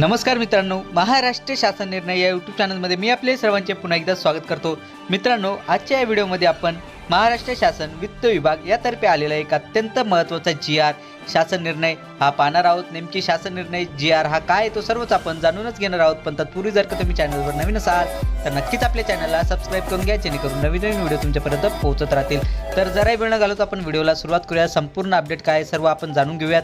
नमस्कार मित्रांनो महाराष्ट्र शासन निर्णय या यूट्यूब चॅनलमध्ये मी आपले सर्वांचे पुन्हा एकदा स्वागत करतो. मित्रांनो आजच्या या व्हिडिओमध्ये आपण महाराष्ट्र शासन वित्त विभाग यातर्फे आलेला एक अत्यंत महत्त्वाचा जी आर शासन निर्णय. हा पाहणार आहोत. नेमकी शासन निर्णय जी आर हा काय आहे तो सर्वच आपण जाणूनच घेणार आहोत. पण तत्पूर्वी जर का तुम्ही चॅनलवर नवीन असाल तर नक्कीच आपल्या चॅनलला सबस्क्राईब करून घ्या जेणेकरून नवीन नवीन व्हिडिओ तुमच्यापर्यंत पोहोचत राहतील. तर जराही वेळ न घालवता आपण व्हिडिओला सुरुवात करूया. संपूर्ण अपडेट काय आहे सर्व आपण जाणून घेऊयात.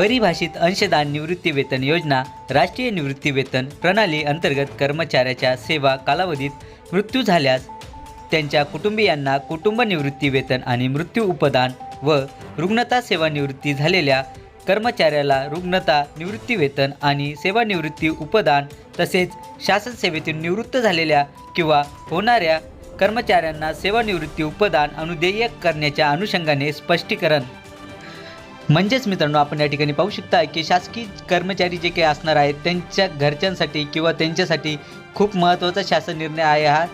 परिभाषित अंशदान निवृत्ती वेतन योजना राष्ट्रीय निवृत्ती वेतन प्रणाली अंतर्गत कर्मचाऱ्याच्या सेवा कालावधीत मृत्यू झाल्यास त्यांच्या कुटुंबियांना कुटुंब निवृत्ती वेतन आणि मृत्यू उपदान व रुग्णता सेवानिवृत्ती झालेल्या कर्मचाऱ्याला रुग्णता निवृत्ती वेतन आणि सेवानिवृत्ती उपदान तसेच शासन सेवेतून निवृत्त झालेल्या किंवा होणाऱ्या कर्मचाऱ्यांना सेवानिवृत्ती उपदान अनुदेय करण्याच्या अनुषंगाने स्पष्टीकरण म्हणजेच मित्रांनो आपण या ठिकाणी पाहू शकता की शासकीय कर्मचारी जे काही असणार आहेत त्यांच्या घरच्यांसाठी किंवा त्यांच्यासाठी खूप महत्त्वाचा शासन निर्णय आहे हा.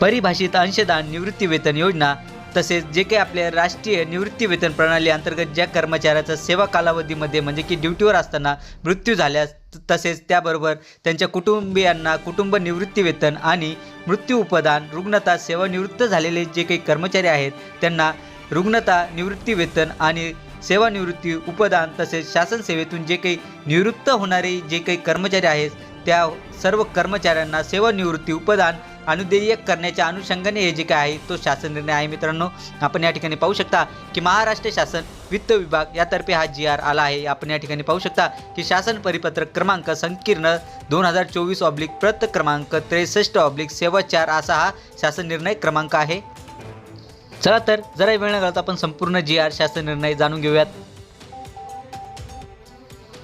परिभाषित अंशदान निवृत्ती वेतन योजना तसेच जे काही आपल्या राष्ट्रीय निवृत्ती वेतन प्रणाली अंतर्गत ज्या कर्मचाऱ्याचा सेवा कालावधीमध्ये म्हणजे की ड्युटीवर असताना मृत्यू झाल्यास तसेच त्याबरोबर त्यांच्या कुटुंबियांना कुटुंब निवृत्ती वेतन आणि मृत्यू उपदान रुग्णता सेवानिवृत्त झालेले जे काही कर्मचारी आहेत त्यांना रुग्णता निवृत्ती वेतन आणि सेवानिवृत्ती उपदान तसेच शासन सेवेतून जे काही निवृत्त होणारे जे काही कर्मचारी आहेत त्या सर्व कर्मचाऱ्यांना सेवानिवृत्ती उपदान अनुदेयक करण्याच्या अनुषंगाने हे जे काय आहे तो शासन निर्णय आहे. मित्रांनो आपण या ठिकाणी पाहू शकता की महाराष्ट्र शासन वित्त विभाग यातर्फे हा जी आर आला आहे. आपण या ठिकाणी पाहू शकता की शासन परिपत्रक क्रमांक संकीर्ण दोन हजार चोवीस ऑब्लिक प्रत क्रमांक त्रेसष्ट ऑब्लिक सेवा चार असा हा शासन निर्णय क्रमांक आहे. चला तर जरा वेळ न घालता आपण संपूर्ण जी आर शासन निर्णय जाणून घेऊयात.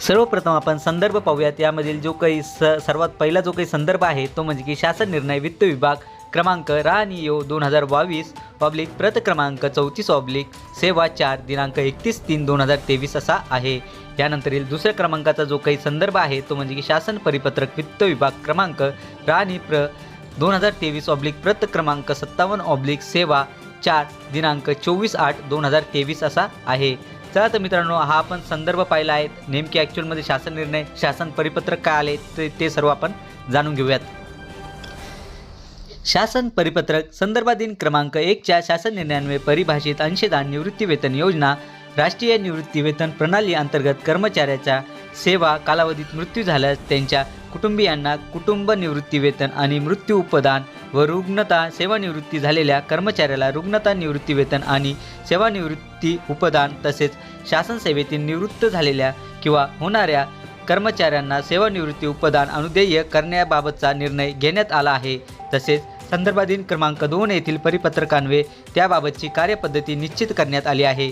सर्वप्रथम आपण संदर्भ पाहूयात. यामधील जो काही स सर्वात पहिला जो काही संदर्भ आहे तो म्हणजे की शासन निर्णय वित्त विभाग क्रमांक रानियो दोन हजार बावीस ऑब्लिक प्रत क्रमांक चौतीस ऑब्लिक सेवा चार दिनांक एकतीस तीन दोन हजार तेवीस असा आहे. यानंतरील दुसऱ्या क्रमांकाचा जो काही संदर्भ आहे तो म्हणजे की शासन परिपत्रक वित्त विभाग क्रमांक राणी प्र दोन हजार तेवीस ऑब्लिक प्रत क्रमांक सत्तावन्न ऑब्लिक सेवा चार दिनांक चोवीस आठ दोन हजार तेवीस असा आहे. चला तर मित्रांनो हा आपण संदर्भ पाहिला आहे. नेमके ॲक्च्युअलमध्ये शासन निर्णय शासन परिपत्रक काय आले ते ते सर्व आपण जाणून घेऊयात. शासन परिपत्रक संदर्भाधीन क्रमांक एकच्या शासन निर्णयान्वये परिभाषित अंशदान निवृत्तीवेतन योजना राष्ट्रीय निवृत्तीवेतन प्रणाली अंतर्गत कर्मचाऱ्याच्या सेवा कालावधीत मृत्यू झाल्यास त्यांच्या कुटुंबियांना कुटुंब निवृत्तीवेतन आणि मृत्यू उपदान व रुग्णता सेवानिवृत्ती झालेल्या कर्मचाऱ्याला रुग्णता निवृत्ती वेतन आणि सेवानिवृत्ती उपदान तसेच शासन सेवेतील निवृत्त झालेल्या किंवा होणाऱ्या कर्मचाऱ्यांना सेवानिवृत्ती उपदान अनुदेय करण्याबाबतचा निर्णय घेण्यात आला आहे. तसेच संदर्भाधीन क्रमांक दोन येथील परिपत्रकान्वये त्याबाबतची कार्यपद्धती निश्चित करण्यात आली आहे.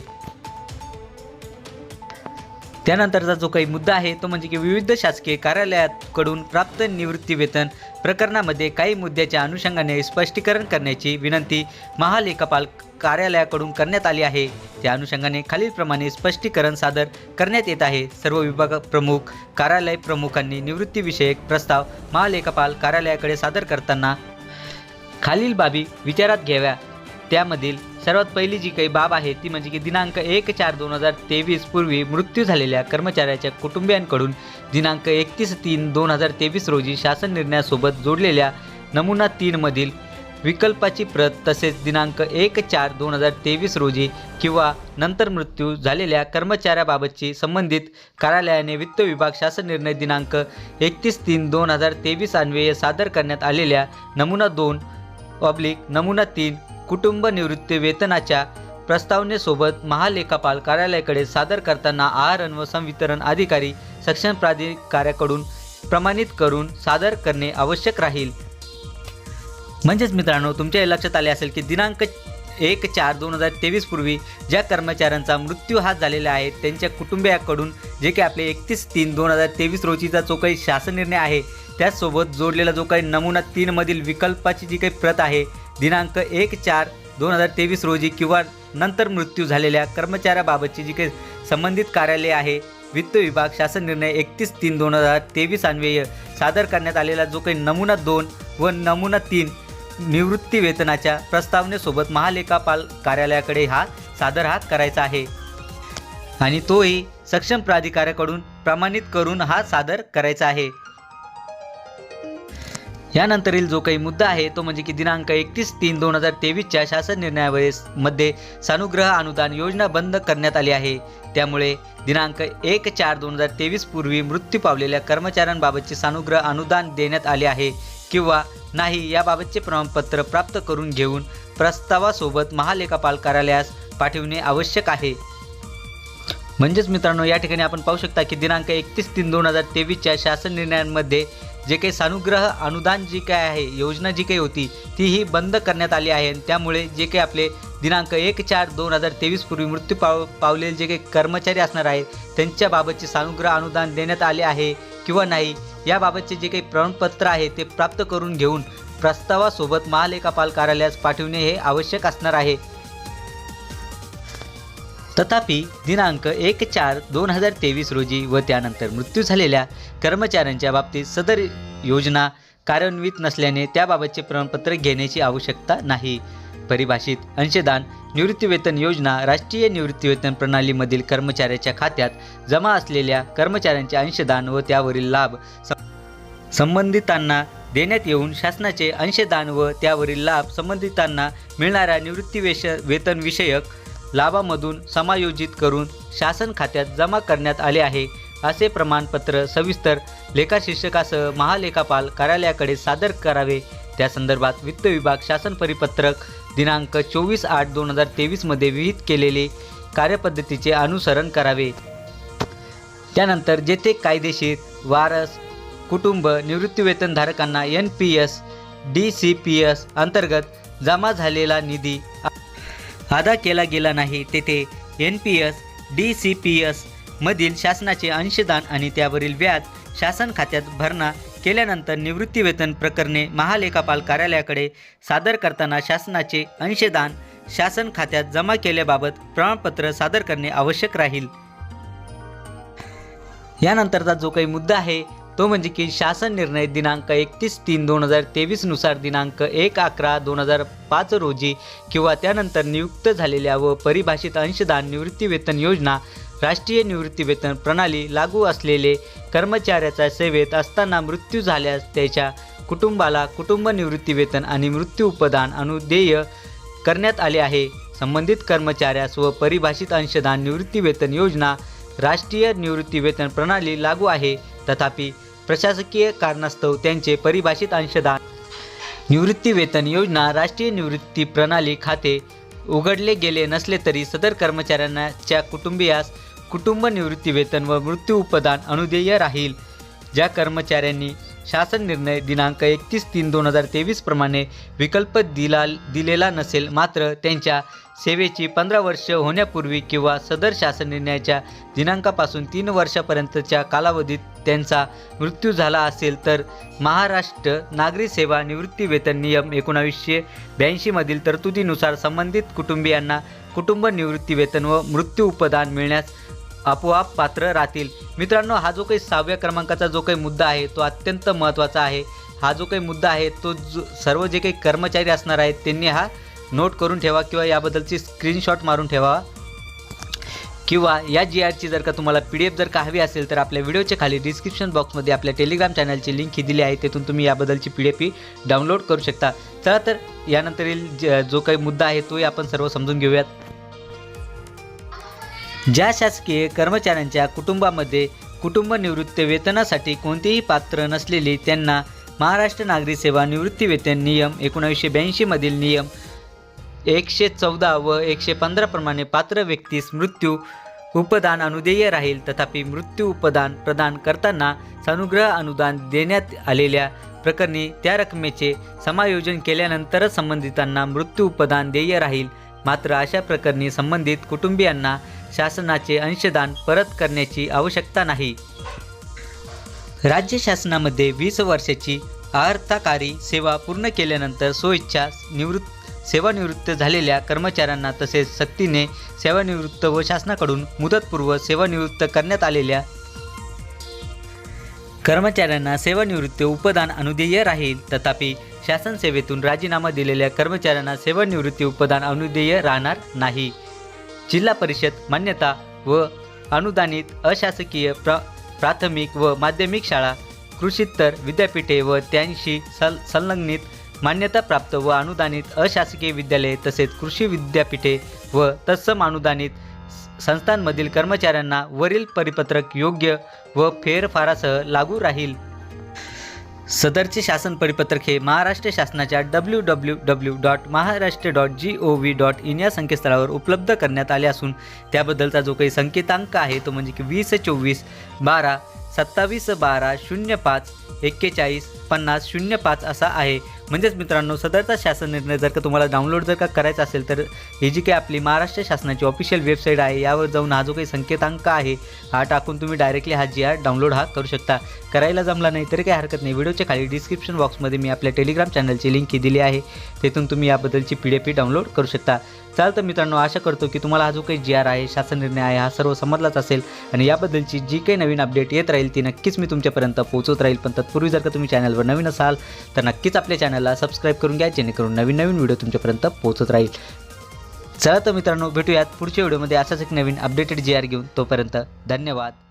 त्यानंतरचा जो काही मुद्दा आहे तो म्हणजे की विविध शासकीय कार्यालयाकडून प्राप्त निवृत्ती वेतन प्रकरणामध्ये काही मुद्द्याच्या अनुषंगाने स्पष्टीकरण करण्याची विनंती महालेखापाल कार्यालयाकडून करण्यात आली आहे. त्या अनुषंगाने खालीलप्रमाणे स्पष्टीकरण सादर करण्यात येत आहे. सर्व विभाग प्रमुख कार्यालय प्रमुखांनी निवृत्तीविषयक प्रस्ताव महालेखापाल कार्यालयाकडे सादर करताना खालील बाबी विचारात घ्याव्या. त्यामधील सर्वात पहिली जी काही बाब आहे ती म्हणजे की दिनांक एक चार दोन हजार तेवीस पूर्वी मृत्यू झालेल्या कर्मचाऱ्याच्या कुटुंबियांकडून दिनांक एकतीस तीन दोन हजार तेवीस रोजी शासन निर्णयासोबत जोडलेल्या नमुना तीनमधील विकल्पाची प्रत तसेच दिनांक एक चार दोन हजार तेवीस रोजी किंवा नंतर मृत्यू झालेल्या कर्मचाऱ्याबाबतची संबंधित कार्यालयाने वित्त विभाग शासन निर्णय दिनांक एकतीस तीन दोन हजार तेवीस अन्वये सादर करण्यात आलेल्या नमुना दोन ऑब्लिक नमुना तीन कुटुंब निवृत्ती वेतनाच्या प्रस्तावनेसोबत महालेखापाल कार्यालयाकडे सादर करताना आहार व संवितरण अधिकारी सक्षम प्राधिकाऱ्याकडून प्रमाणित करून सादर करणे आवश्यक राहील. म्हणजेच मित्रांनो तुमच्या लक्षात आले असेल की दिनांक एक चार दोन हजार तेवीस पूर्वी ज्या कर्मचाऱ्यांचा मृत्यू हा झालेला आहे त्यांच्या कुटुंबियाकडून जे काही आपले एकतीस तीन दोन हजार तेवीस रोजीचा जो काही शासन निर्णय आहे त्याचसोबत जोडलेला जो काही नमुना तीनमधील विकल्पाची जी काही प्रत आहे दिनांक एक चार दोन हजार तेवीस रोजी किंवा नंतर मृत्यू झालेल्या कर्मचाऱ्याबाबतची जी काही संबंधित कार्यालय आहे वित्त विभाग शासन निर्णय एकतीस तीन दोन हजार तेवीस अन्वय सादर करण्यात आलेला जो काही नमुना दोन व नमुना तीन निवृत्ती वेतनाच्या प्रस्तावनेसोबत महालेखापाल कार्यालयाकडे हा सादर हा करायचा आहे. आणि तोही सक्षम प्राधिकाऱ्याकडून प्रमाणित करून हा सादर करायचा आहे. यानंतरील जो काही मुद्दा आहे तो म्हणजे की दिनांक एकतीस तीन दोन हजार तेवीसच्या शासन निर्णयावेळेस मध्ये सानुग्रह अनुदान योजना बंद करण्यात आली आहे. त्यामुळे दिनांक एक चार दोन हजार तेवीस पूर्वी मृत्यू पावलेल्या कर्मचाऱ्यांबाबतचे सानुग्रह अनुदान देण्यात आले आहे किंवा नाही याबाबतचे प्रमाणपत्र प्राप्त करून घेऊन प्रस्तावासोबत महालेखापाल कार्यालयास पाठविणे आवश्यक आहे. म्हणजेच मित्रांनो या ठिकाणी आपण पाहू शकता की दिनांक एकतीस तीन दोन हजार तेवीसच्या शासन निर्णयांमध्ये जे काही सानुग्रह अनुदान जी काय आहे योजना जी काही होती ती ही बंद करण्यात आली आहे. आणि त्यामुळे जे काही आपले दिनांक एक चार दोन हजार तेवीस पूर्वी मृत्यू पाव पावलेले जे काही कर्मचारी असणार आहेत त्यांच्याबाबतचे सानुग्रह अनुदान देण्यात आले आहे किंवा नाही याबाबतचे जे काही प्रमाणपत्र आहे ते प्राप्त करून घेऊन प्रस्तावासोबत महालेखापाल कार्यालयास पाठविणे हे आवश्यक असणार आहे. तथापि दिनांक एक चार दोन हजार तेवीस रोजी व त्यानंतर मृत्यू झालेल्या कर्मचाऱ्यांच्या बाबतीत सदर योजना कार्यान्वित नसल्याने त्याबाबतचे प्रमाणपत्र घेण्याची आवश्यकता नाही. परिभाषित अंशदान निवृत्तीवेतन योजना राष्ट्रीय निवृत्तीवेतन प्रणालीमधील कर्मचाऱ्याच्या खात्यात जमा असलेल्या कर्मचाऱ्यांचे अंशदान व त्यावरील लाभ सं- संबंधितांना देण्यात येऊन शासनाचे अंशदान व त्यावरील लाभ संबंधितांना मिळणाऱ्या निवृत्तीवेश वेतनविषयक लाभामधून समायोजित करून शासन खात्यात जमा करण्यात आले आहे असे प्रमाणपत्र सविस्तर लेखाशीर्षकासह महालेखापाल कार्यालयाकडे सादर करावे. त्या संदर्भात वित्त विभाग शासन परिपत्रक दिनांक चोवीस आठ दोन हजार तेवीसमध्ये विहित केलेले कार्यपद्धतीचे अनुसरण करावे. त्यानंतर जेथे कायदेशीर वारस कुटुंब निवृत्तीवेतनधारकांना N P S D C P S अंतर्गत जमा झालेला निधी अदा केला गेला नाही. तेथे N P S D C P S मधील शासनाचे अंशदान आणि त्यावरील व्याज शासन खात्यात भरणा केल्यानंतर निवृत्तीवेतन प्रकरणे महालेखापाल कार्यालयाकडे सादर करताना शासनाचे अंशदान शासन खात्यात जमा केल्याबाबत प्रमाणपत्र सादर करणे आवश्यक राहील. यानंतरचा जो काही मुद्दा आहे तो म्हणजे की शासन निर्णय दिनांक एकतीस तीन दोन हजार तेवीसनुसार दिनांक एक अकरा दोन हजार पाच रोजी किंवा त्यानंतर नियुक्त झालेल्या व परिभाषित अंशदान निवृत्तीवेतन योजना राष्ट्रीय निवृत्तीवेतन प्रणाली लागू असलेले कर्मचाऱ्याच्या सेवेत असताना मृत्यू झाल्यास त्याच्या कुटुंबाला कुटुंब निवृत्तीवेतन आणि मृत्यू उपदान अनुदेय करण्यात आले आहे. संबंधित कर्मचाऱ्यास व परिभाषित अंशदान निवृत्तीवेतन योजना राष्ट्रीय निवृत्तीवेतन प्रणाली लागू आहे. तथापि प्रशासकीय कारणास्तव त्यांचे परिभाषित अंशदान. निवृत्तीवेतन योजना राष्ट्रीय निवृत्ती प्रणाली खाते उघडले गेले नसले तरी सदर कर्मचाऱ्यांच्या कुटुंबियास कुटुंब निवृत्तीवेतन व मृत्यू उपदान अनुदेय राहील ज्या कर्मचाऱ्यांनी शासन निर्णय दिनांक एकतीस तीन दोन हजार तेवीस प्रमाणे विकल्प दिला दिलेला नसेल मात्र त्यांच्या सेवेची पंधरा वर्ष होण्यापूर्वी किंवा सदर शासन निर्णयाच्या दिनांकापासून तीन वर्षापर्यंतच्या कालावधीत त्यांचा मृत्यू झाला असेल तर महाराष्ट्र नागरी सेवा निवृत्ती वेतन नियम एकोणावीसशे ब्याऐंशीमधील तरतुदीनुसार संबंधित कुटुंबियांना कुटुंब निवृत्ती वेतन व मृत्यू उपदान मिळण्यास आपोआप पात्र राहतील. मित्रांनो हा जो काही सहाव्या क्रमांकाचा जो काही मुद्दा आहे तो अत्यंत महत्त्वाचा आहे. हा जो काही मुद्दा आहे तो जो सर्व जे काही कर्मचारी असणार आहेत त्यांनी हा नोट करून ठेवा किंवा याबद्दलची स्क्रीनशॉट मारून ठेवा. किंवा या जी आरची जर का तुम्हाला पी डी एफ जर का हवी असेल तर आपल्या व्हिडिओच्या खाली डिस्क्रिप्शन बॉक्समध्ये आपल्या टेलिग्राम चॅनलची लिंक ही दिली आहे तेथून तुम्ही याबद्दलची पी डी एफ ही डाउनलोड करू शकता. चला तर यानंतरील ज- जो काही मुद्दा आहे तोही आपण सर्व समजून घेऊयात. ज्या शासकीय कर्मचाऱ्यांच्या कुटुंबामध्ये कुटुंब निवृत्ती वेतनासाठी कोणतेही पात्र नसलेले त्यांना महाराष्ट्र नागरी सेवा निवृत्ती वेतन नियम एकोणावीसशे ब्याऐंशीमधील नियम एकशे चौदा व एकशे पंधरा प्रमाणे पात्र व्यक्तीस मृत्यू उपदान अनुदेय राहील. तथापि मृत्यू उपदान प्रदान करताना सानुग्रह अनुदान देण्यात आलेल्या प्रकरणी त्या रकमेचे समायोजन केल्यानंतरच संबंधितांना मृत्यू उपदान देय राहील. मात्र अशा प्रकरणी संबंधित कुटुंबियांना शासनाचे अंशदान परत करण्याची आवश्यकता नाही. राज्य शासनामध्ये वीस वर्षाची अर्थकारी सेवा पूर्ण केल्यानंतर सोइच्छा निवृत्त सेवानिवृत्त झालेल्या कर्मचाऱ्यांना तसेच सक्तीने सेवानिवृत्त व शासनाकडून मुदतपूर्व सेवानिवृत्त करण्यात आलेल्या कर्मचाऱ्यांना सेवानिवृत्ती उपदान अनुदेय राहील. तथापि शासन सेवेतून राजीनामा दिलेल्या कर्मचाऱ्यांना सेवानिवृत्ती उपदान अनुदेय राहणार नाही. जिल्हा परिषद मान्यता व अनुदानित अशासकीय प्र प्राथमिक व माध्यमिक शाळा कृषीतर विद्यापीठे व त्यांशी सल संलग्नित मान्यताप्राप्त व अनुदानित अशासकीय विद्यालये तसेच कृषी विद्यापीठे व तत्सम अनुदानित संस्थांमधील कर्मचाऱ्यांना वरील परिपत्रक योग्य व फेरफारासह लागू राहील. सदरचे शासन परिपत्रक हे महाराष्ट्र शासनाच्या W W W dot Maharashtra dot G O V dot in या संकेतस्थळावर उपलब्ध करण्यात आले असून त्याबद्दलचा जो काही संकेतांक आहे तो म्हणजे की वीस चोवीस बारा सत्तावीस बारा शून्य पाच एक्केचाळीस पन्नास शून्य पाच असा आहे. म्हणजेच मित्रांनो सदरचा शासन निर्णय जर का तुम्हाला डाउनलोड जर का करायचा असेल तर ही जी काही आपली महाराष्ट्र शासनाची ऑफिशियल वेबसाईट आहे यावर जाऊन हा जो काही संकेतांक आहे हा टाकून तुम्ही डायरेक्टली हा जी आर डाउनलोड हा करू शकता. करायला जमला नाही तरी काही हरकत नाही. व्हिडिओच्या खाली डिस्क्रिप्शन बॉक्समध्ये मी आपल्या टेलिग्राम चॅनलची लिंक ही दिली आहे. तेथून तुम्ही याबद्दलची पी डी एफ डाउनलोड करू शकता. चालतं मित्रांनो आशा करतो की तुम्हाला हा जो काही जी आर आहे शासन निर्णय आहे हा सर्व समजलाच असेल. आणि याबद्दलची जी काही नवीन अपडेट येत राहील ती नक्कीच मी तुमच्यापर्यंत पोहोचत राहील. पण तत्पूर्वी जर का तुम्ही चॅनलवर नवीन असाल तर नक्कीच आपल्या चॅनलला सबस्क्राईब करून घ्या जेणेकरून नवीन नवीन व्हिडिओ तुमच्यापर्यंत पोहोचत राहील. चला तर मित्रांनो भेटूयात पुढच्या व्हिडिओमध्ये असाच एक नवीन अपडेटेड जी आर घेऊन. तोपर्यंत धन्यवाद.